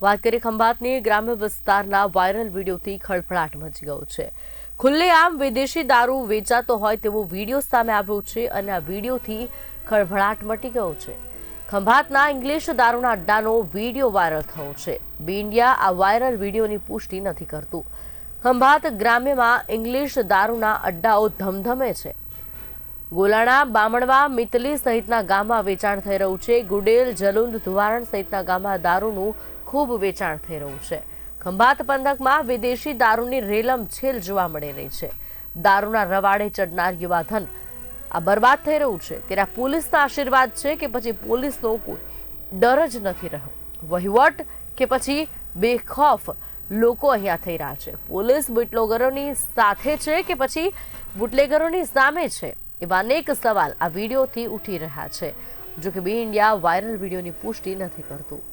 વાત કરીએ ખંભાતની, ગ્રામ્ય વિસ્તારના વાયરલ વિડીયોથી ખળભળાટ મચી ગયો છે. ખુલ્લેઆમ વિદેશી દારૂ વેચાતો હોય તેવો વીડિયો સામે આવ્યો છે અને આ વિડીયોથી ખળભળાટ મટી ગયો છે. ખંભાતના ઇંગ્લિશ દારૂના અડ્ડાનો વીડિયો વાયરલ થયો છે. બી ઇન્ડિયા આ વાયરલ વિડીયોની પુષ્ટિ નથી કરતું. ખંભાત ગ્રામ્યમાં ઇંગ્લિશ દારૂના અડ્ડાઓ ધમધમે છે. ગોલાણા, બામણવા, મિતલી સહિતના ગામમાં વેચાણ થઈ રહ્યું છે. ગુડેલ, જલુંદ, ધુવારણ સહિતના ગામમાં દારૂનું ખૂબ વેચાણ થઈ રહ્યું છે. ખંભાત પંથકમાં વિદેશી દારૂની રેલમ છેલ જોવા મળી રહી છે. દારૂના રવાડે ચડનાર યુવાધન આ બરબાદ થઈ રહ્યું છે. આ પોલીસના આશીર્વાદ છે કે પછી પોલીસનો કોઈ ડર જ નથી રહ્યો. વહીવટ કે પછી બેખોફ લોકો અહીંયા થઈ રહ્યા છે. પોલીસ બુટલેગરોની સાથે છે કે પછી બુટલેગરોની સામે છે? એવા અનેક સવાલ આ વિડીયોથી ઉઠી રહ્યા છે. જો કે બી ઇન્ડિયા વાયરલ વિડીયોની પુષ્ટિ નથી કરતું.